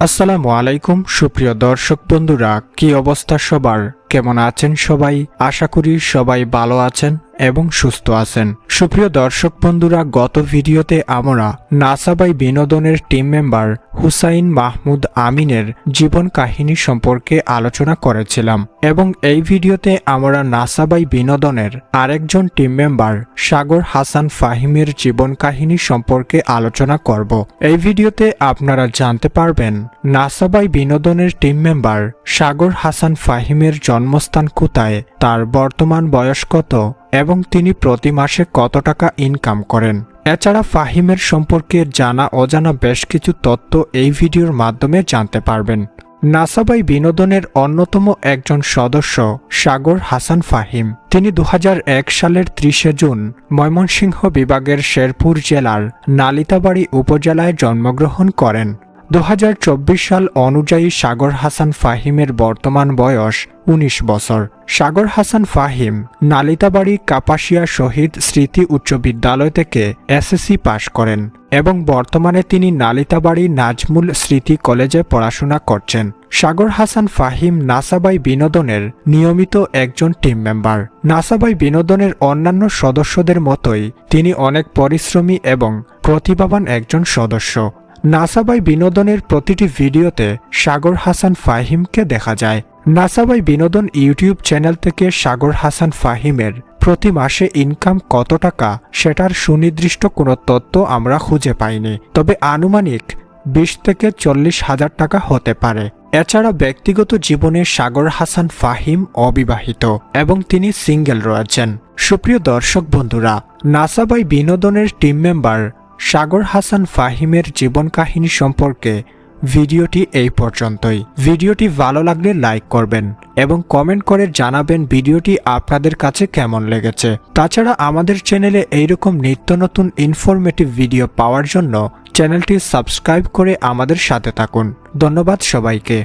আসসালামু আলাইকুম সুপ্রিয় দর্শক বন্ধুরা কি অবস্থা সবার? কেমন আছেন সবাই? আশা করি সবাই ভালো আছেন এবং সুস্থ আছেন। সুপ্রিয় দর্শক বন্ধুরা, গত ভিডিওতে আমরা নাসাবাই বিনোদনের টিম মেম্বার হুসাইন মাহমুদ আমিনের জীবন কাহিনী সম্পর্কে আলোচনা করেছিলাম এবং এই ভিডিওতে আমরা নাসাবাই বিনোদনের আরেকজন টিম মেম্বার সাগর হাসান ফাহিমের জীবন কাহিনী সম্পর্কে আলোচনা করব। এই ভিডিওতে আপনারা জানতে পারবেন, নাসাবাই বিনোদনের টিম মেম্বার সাগর হাসান ফাহিমের জন্মস্থান কোথায়, তার বর্তমান বয়স কত এবং তিনি প্রতি মাসে কত টাকা ইনকাম করেন। এছাড়া ফাহিমের সম্পর্কে জানা অজানা বেশ কিছু তথ্য এই ভিডিওর মাধ্যমে জানতে পারবেন। নাসাবাই বিনোদনের অন্যতম একজন সদস্য সাগর হাসান ফাহিম। তিনি দু হাজার এক সালের ত্রিশে জুন ময়মনসিংহ বিভাগের শেরপুর জেলার নালিতাবাড়ি উপজেলায় জন্মগ্রহণ করেন। দু হাজার চব্বিশ সাল অনুযায়ী সাগর হাসান ফাহিমের বর্তমান বয়স ১৯ বছর। সাগর হাসান ফাহিম নালিতাবাড়ি কাপাসিয়া শহীদ স্মৃতি উচ্চ বিদ্যালয় থেকে এসএসসি পাশ করেন এবং বর্তমানে তিনি নালিতাবাড়ি নাজমুল স্মৃতি কলেজে পড়াশোনা করছেন। সাগর হাসান ফাহিম নাসাবাই বিনোদনের নিয়মিত একজন টিম মেম্বার নাসাবাই বিনোদনের অন্যান্য সদস্যদের মতোই তিনি অনেক পরিশ্রমী এবং প্রতিভাবান একজন সদস্য। নাসাবাই বিনোদনের প্রতিটি ভিডিওতে সাগর হাসান ফাহিমকে দেখা যায়। নাসাবাই বিনোদন ইউটিউব চ্যানেল থেকে সাগর হাসান ফাহিমের প্রতি মাসে ইনকাম কত টাকা সেটার সুনির্দিষ্ট কোনো তথ্য আমরা খুঁজে পাইনি। তবে আনুমানিক বিশ থেকে চল্লিশ হাজার টাকা হতে পারে। এছাড়া ব্যক্তিগত জীবনে সাগর হাসান ফাহিম অবিবাহিত এবং তিনি সিঙ্গেল রয়েছেন। সুপ্রিয় দর্শক বন্ধুরা নাসাবাই বিনোদনের টিম মেম্বার সাগর হাসান ফাহিমের জীবন কাহিনী সম্পর্কে ভিডিওটি এই পর্যন্তই। ভিডিওটি ভালো লাগলে লাইক করবেন এবং কমেন্ট করে জানাবেন ভিডিওটি আপনাদের কাছে কেমন লেগেছে। তাছাড়া আমাদের চ্যানেলে এইরকম নিত্য নতুন ইনফরমেটিভ ভিডিও পাওয়ার জন্য চ্যানেলটি সাবস্ক্রাইব করে আমাদের সাথে থাকুন। ধন্যবাদ সবাইকে।